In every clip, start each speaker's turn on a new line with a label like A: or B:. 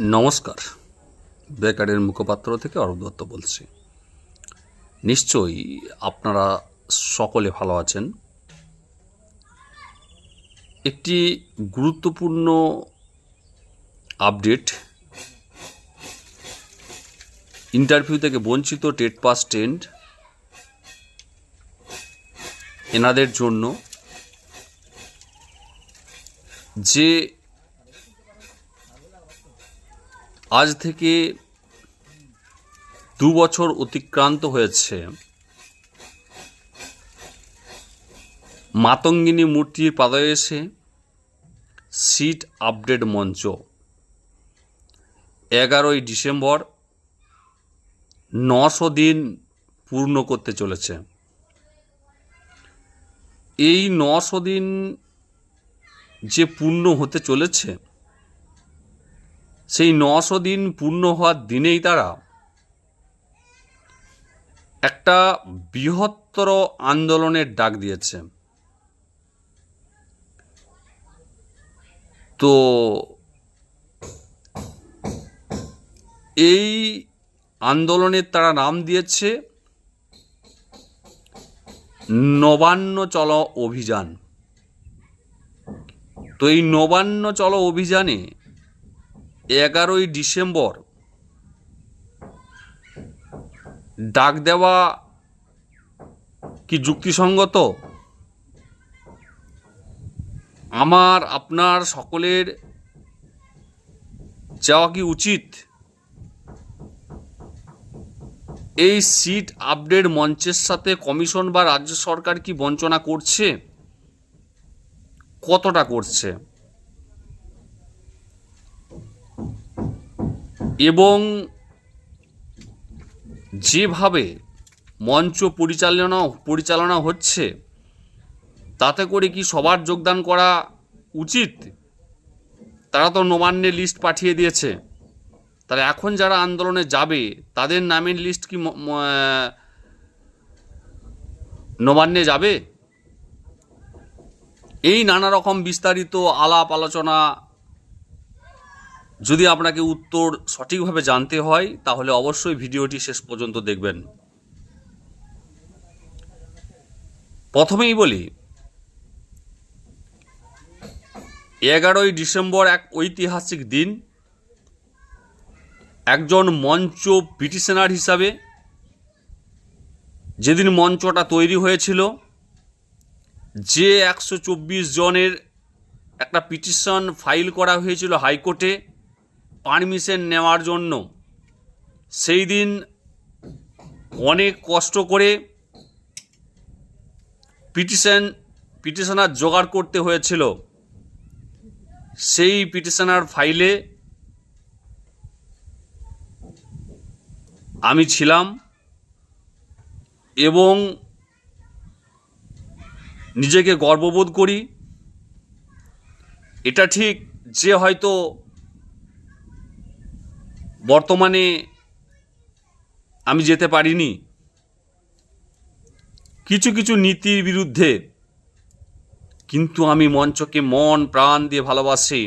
A: নমস্কার। বেকারের মুখপাত্র থেকে অরূপ দত্ত বলছি। নিশ্চয়ই আপনারা সকলে ভালো আছেন। একটি গুরুত্বপূর্ণ আপডেট, ইন্টারভিউ থেকে বঞ্চিত টেট পাস টেন্ড এনাদের জন্য যে আজ থেকে দু বছর অতিক্রান্ত হয়েছে। মাতঙ্গিনী মূর্তির পাদদেশে সিট আপডেট মঞ্চ। এগারোই ডিসেম্বর নশো দিন পূর্ণ করতে চলেছে। এই নশো দিন যে পূর্ণ হতে চলেছে সেই নশো দিন পূর্ণ হওয়ার দিনেই তারা একটা বৃহত্তর আন্দোলনের ডাক দিয়েছে। তো এই আন্দোলনের তারা নাম দিয়েছে নবান্ন চল অভিযান। তো এই নবান্ন চল অভিযানে এগারোই ডিসেম্বর ডাক দেওয়া কি যুক্তিসঙ্গত? আমার, আপনার সকলের যাওয়া কি উচিত? এই সিট আপডেট মঞ্চের সাথে কমিশন বা রাজ্য সরকার কি বঞ্চনা করছে? কতটা করছে? এবং যেভাবে মঞ্চ পরিচালনা পরিচালনা হচ্ছে, তাতে করে কি সবার যোগদান করা উচিত? তারা তো নবান্নের লিস্ট পাঠিয়ে দিয়েছে। তাহলে এখন যারা আন্দোলনে যাবে, তাদের নামের লিস্ট কি নবান্নে যাবে? এই নানা রকম বিস্তারিত আলাপ আলোচনা যদি আপনাকে উত্তর সঠিকভাবে জানতে হয়, তাহলে অবশ্যই ভিডিওটি শেষ পর্যন্ত দেখবেন। প্রথমেই বলি, এগারোই ডিসেম্বর এক ঐতিহাসিক দিন। একজন মঞ্চ পিটিশনার হিসাবে যেদিন মঞ্চটা তৈরি হয়েছিল, যে একশো চব্বিশ জনের একটা পিটিশন ফাইল করা হয়েছিল হাইকোর্টে পারমিশন নেওয়ার জন্য সেই দিন অনেক কষ্ট করে পিটিশন, পিটিশনার জোগাড় করতে হয়েছিল। সেই পিটিশনার ফাইলে আমি ছিলাম এবং নিজেকে গর্ববোধ করি। এটা ঠিক যে হয়তো বর্তমানে আমি যেতে পারিনি। কিছু কিছু নীতির বিরুদ্ধে কিন্তু আমি মঞ্চকে মন, প্রাণ দিয়ে ভালোবাসি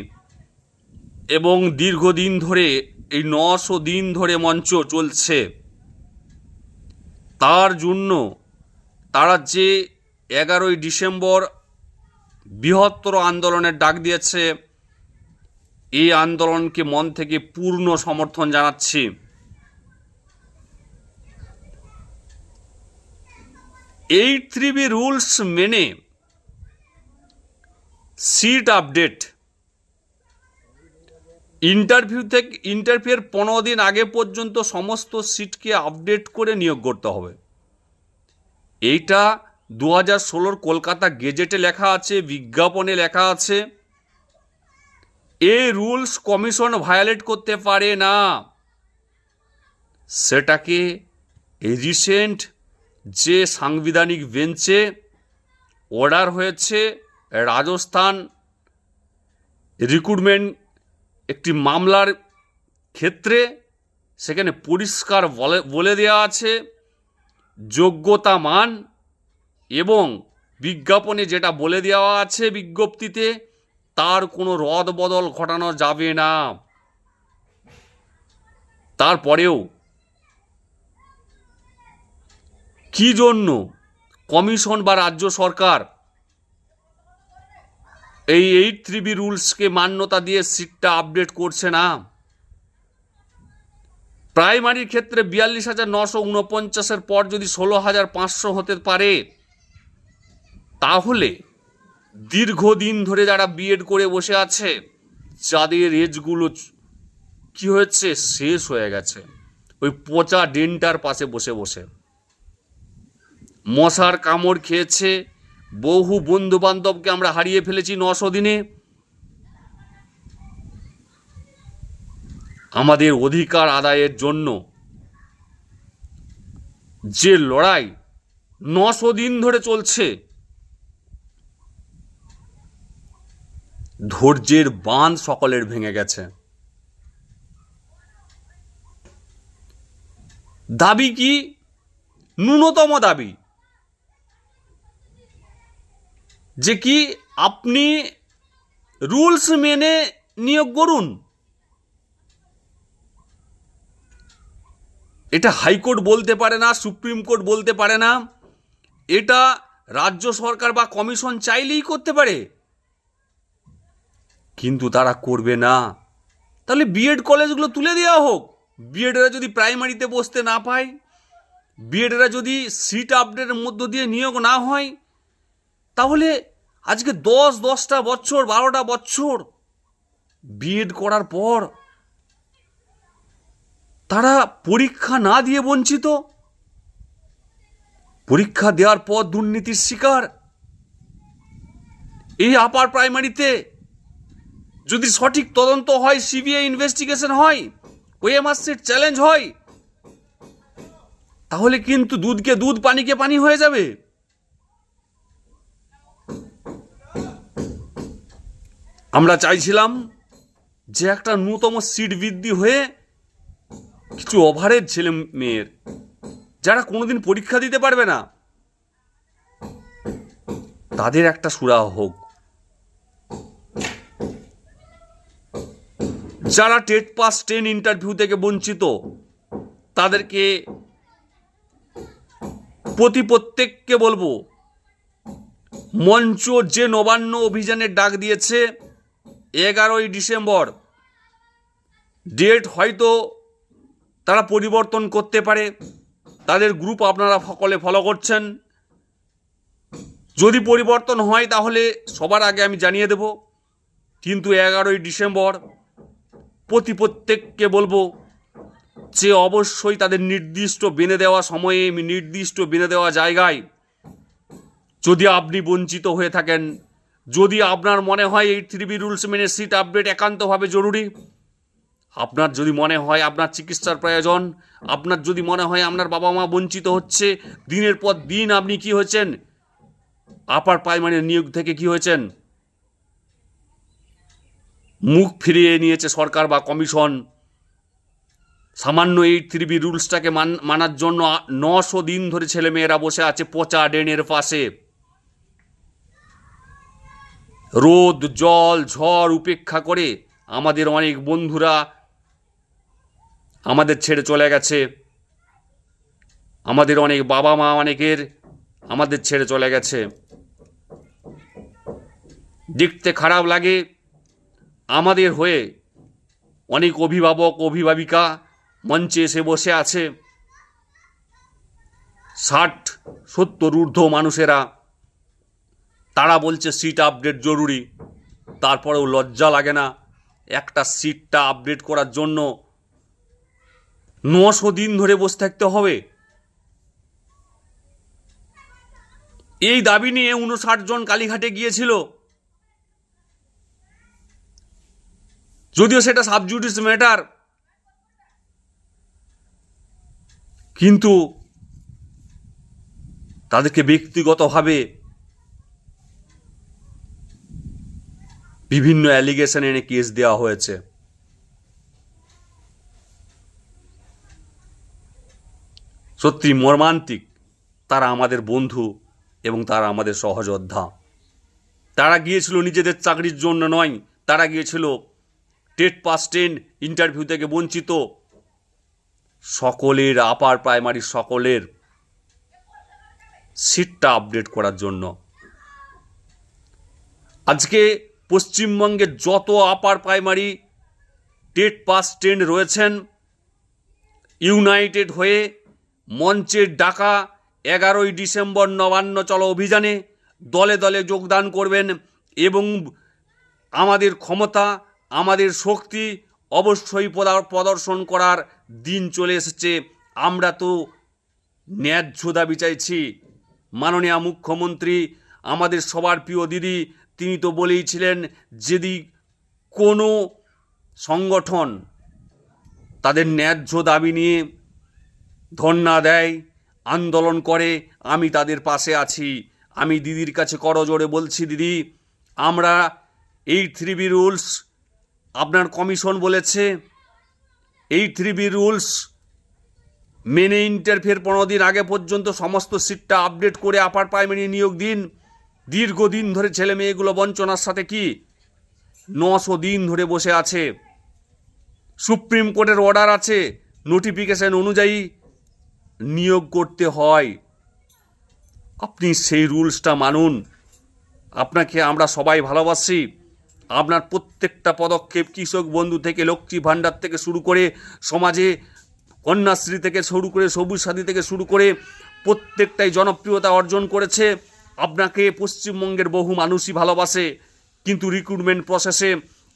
A: এবং দীর্ঘদিন ধরে, এই নশো দিন ধরে মঞ্চ চলছে। তার জন্য তারা যে এগারোই ডিসেম্বর বৃহত্তর আন্দোলনের ডাক দিয়েছে এই আন্দোলনকে মন থেকে পূর্ণ সমর্থন জানাচ্ছি। এইট থ্রি বি রুলস মেনে সিট আপডেট। ইন্টারভিউ থেকে, ইন্টারভিউয়ের পনেরো দিন আগে পর্যন্ত সমস্ত সিটকে আপডেট করে নিয়োগ করতে হবে। এইটা দু হাজার ষোলোর কলকাতা গেজেটে লেখা আছে, বিজ্ঞাপনে লেখা আছে। এই রুলস কমিশন ভায়োলেট করতে পারে না। সেটাকে রিসেন্ট যে সাংবিধানিক বেঞ্চে অর্ডার হয়েছে, রাজস্থান রিক্রুটমেন্ট একটি মামলার ক্ষেত্রে সেখানে পরিষ্কার বলে বলে দেওয়া আছে, যোগ্যতা মান এবং বিজ্ঞাপনে যেটা বলে দেওয়া আছে বিজ্ঞপ্তিতে তার কোনো রদ বদল ঘটানো যাবে না। তারপরেও কি জন্য কমিশন বা রাজ্য সরকার এই এইট থ্রি বি রুলসকে মান্যতা দিয়ে সিটটা আপডেট করছে না? প্রাইমারির ক্ষেত্রে বিয়াল্লিশ হাজার নশো উনপঞ্চাশের পর যদি ষোলো হাজার পাঁচশো হতে পারে, তাহলে দীর্ঘদিন ধরে যারা বিএড করে বসে আছে, যাদের এজগুলো কি হয়েছে? শেষ হয়ে গেছে। ওই পচা ডেন্টার পাশে বসে বসে। মশার কামড় খেয়েছে। বহু বন্ধু বান্ধবকে আমরা হারিয়ে ফেলেছি নশো দিনে। আমাদের অধিকার আদায়ের জন্য যে লড়াই নশো দিন ধরে চলছে ধৈর্যের বাঁধ সকলের ভেঙে গেছে। দাবি কি? ন্যূনতম দাবি। যে কি আপনি রুলস মেনে নিয়োগ করুন। এটা হাইকোর্ট বলতে পারে না, সুপ্রিম কোর্ট বলতে পারে না। এটা রাজ্য সরকার বা কমিশন চাইলেই করতে পারে। কিন্তু তারা করবে না। তাহলে বিএড কলেজগুলো তুলে দেওয়া হোক। বিএডেরা যদি প্রাইমারিতে বসতে না পায় বিএডেরা যদি সিট আপডেটের মধ্য দিয়ে নিয়োগ না হয়, তাহলে আজকে দশ, দশটা বছর, বারোটা বছর বিএড করার পর তারা পরীক্ষা না দিয়ে বঞ্চিত। পরীক্ষা দেওয়ার পর দুর্নীতির শিকার। এই আপার প্রাইমারিতে যদি সঠিক তদন্ত হয় সিবিআই ইনভেস্টিগেশন হয় ওএমআরসির চ্যালেঞ্জ হয়, তাহলে কিন্তু দুধকে দুধ, পানিকে পানি হয়ে যাবে। আমরা চাইছিলাম যে একটা ন্যূনতম সিট বৃদ্ধি হয়ে কিছু ওভারের ছেলে মেয়ের, যারা কোনোদিন পরীক্ষা দিতে পারবে না, তাদের একটা সুরাহ হোক। যারা টেট পাস, টেন ইন্টারভিউ থেকে বঞ্চিত, তাদেরকে প্রতি প্রত্যেককে বলব, মঞ্চ যে নবান্ন অভিযানের ডাক দিয়েছে, এগারোই ডিসেম্বর, ডেট হয়তো তারা পরিবর্তন করতে পারে, তাদের গ্রুপ আপনারা সকলে ফলো করছেন। যদি পরিবর্তন হয় তাহলে সবার আগে আমি জানিয়ে দেব, কিন্তু এগারোই ডিসেম্বর প্রতি প্রত্যেককে বলব যে অবশ্যই তাদের নির্দিষ্ট বেঁধে দেওয়া সময়ে, নির্দিষ্ট বেঁধে দেওয়া জায়গায় যদি আপনি বঞ্চিত হয়ে থাকেন, যদি আপনার মনে হয় এই থ্রি বি রুলস মেনে সিট আপডেট একান্তভাবে জরুরি, আপনার যদি মনে হয় আপনার চিকিৎসার প্রয়োজন, আপনার যদি মনে হয় আপনার বাবা মা বঞ্চিত হচ্ছে, দিনের পর দিন আপনি কি হয়েছেন? আপার প্রাইমারি নিয়োগ থেকে কি হয়েছেন? মুখ ফিরিয়ে নিয়েছে সরকার বা কমিশন। সামান্য এই থ্রি বি রুলসটাকে মান, মানার জন্য নশো দিন ধরে ছেলেমেয়েরা বসে আছে পচা ড্রেনের পাশে। রোদ, জল, ঝড় উপেক্ষা করে আমাদের অনেক বন্ধুরা আমাদের ছেড়ে চলে গেছে। আমাদের অনেক বাবা মা অনেকের আমাদের ছেড়ে চলে গেছে। দেখতে খারাপ লাগে আমাদের হয়ে অনেক অভিভাবক, অভিভাবিকা মঞ্চে এসে বসে আছে। ষাট, সত্তর ঊর্ধ্ব মানুষেরা। তারা বলছে, সিট আপডেট জরুরি। তারপরেও লজ্জা লাগে না। একটা সিটটা আপডেট করার জন্য নশো দিন ধরে বসে থাকতে হবে। এই দাবি নিয়ে উনষাট জন কালীঘাটে গিয়েছিল। যদিও সেটা সাবজুডিস ম্যাটার কিন্তু তাদেরকে ব্যক্তিগতভাবে বিভিন্ন অ্যালিগেশন এনে কেস দেওয়া হয়েছে। সত্যি মর্মান্তিক, তারা আমাদের বন্ধু এবং তারা আমাদের সহযোদ্ধা। তারা গিয়েছিল নিজেদের চাকরির জন্য নয়, তারা গিয়েছিল টেট পাস টেন ইন্টারভিউ থেকে বঞ্চিত। সকলের আপার প্রাইমারি সকলের সিটটা আপডেট করার জন্য। আজকে পশ্চিমবঙ্গে যত upper primary TET pass stand রয়েছেন, ইউনাইটেড হয়ে মঞ্চের ডাকা এগারোই ডিসেম্বর নবান্ন চলো অভিযানে দলে দলে যোগদান করবেন এবং আমাদের ক্ষমতা আমাদের শক্তি অবশ্যই প্রদর্শন করার দিন চলে এসেছে। আমরা তো ন্যায্য দাবি চাইছি। মাননীয় মুখ্যমন্ত্রী, আমাদের সবার প্রিয় দিদি, তিনি তো বলেইছিলেন, যদি কোনো সংগঠন তাদের ন্যায্য দাবি নিয়ে ধর্ণা দেয়, আন্দোলন করে, আমি তাদের পাশে আছি। আমি দিদির কাছে করজোড়ে বলছি, দিদি, আমরা এই থ্রি বি রুলস আপনার কমিশন বলেছে, এই থ্রি বি রুলস মেনে ইন্টারফেয়ার পনেরো দিন আগে পর্যন্ত সমস্ত সিটটা আপডেট করে আপার প্রাইমারি নিয়োগ দিন। দীর্ঘদিন ধরে ছেলে মেয়েগুলো বঞ্চনার সাথে কি? নশো দিন ধরে বসে আছে। সুপ্রিম কোর্টের অর্ডার আছে নোটিফিকেশন অনুযায়ী নিয়োগ করতে হয়। আপনি সেই রুলসটা মানুন। আপনাকে আমরা সবাই ভালোবাসি। আপনার প্রত্যেকটা পদক্ষেপ কৃষক বন্ধু থেকে, লক্ষ্মী ভাণ্ডার থেকে শুরু করে সমাজে, কন্যাশ্রী থেকে শুরু করে, সবুজ সাথী থেকে শুরু করে প্রত্যেকটাই জনপ্রিয়তা অর্জন করেছে। আপনাকে পশ্চিমবঙ্গের বহু মানুষই ভালোবাসে, কিন্তু রিক্রুটমেন্ট প্রসেসে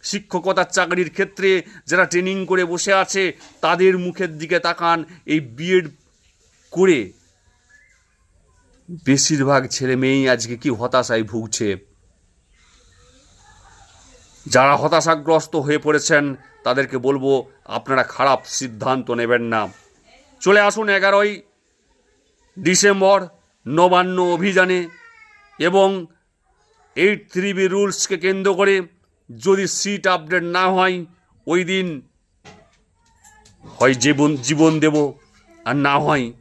A: শিক্ষকতার চাকরির ক্ষেত্রে যারা ট্রেনিং করে বসে আছে, তাদের মুখের দিকে তাকান। এই বিএড করে বেশিরভাগ ছেলে মেয়েই আজকে কি হতাশায় ভুগছে? যারা হতাশাগ্রস্ত হয়ে পড়েছেন, তাদেরকে বলব আপনারা খারাপ সিদ্ধান্ত নেবেন না। চলে আসুন এগারোই ডিসেম্বর নবান্ন অভিযানে এবং এইট থ্রি বি রুলসকে কেন্দ্র করে যদি সিট আপডেট না হয়, ওই দিন হয় জীবন জীবন দেব। আর না হয়,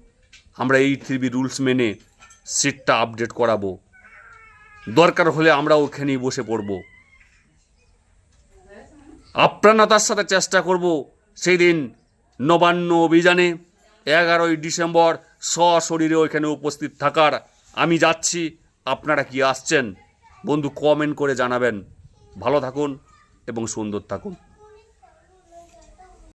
A: আমরা এই থ্রি বি রুলস মেনে সিটটা আপডেট করাবো। দরকার হলে আমরা ওখানেই বসে পড়ব। আপ্রাণতার সাথে চেষ্টা করব সেই দিন নবান্ন অভিযানে। এগারোই ডিসেম্বর সশরীরে ওইখানে উপস্থিত থাকার। আমি যাচ্ছি, আপনারা কি আসছেন? বন্ধু কমেন্ট করে জানাবেন। ভালো থাকুন এবং সুন্দর থাকুন।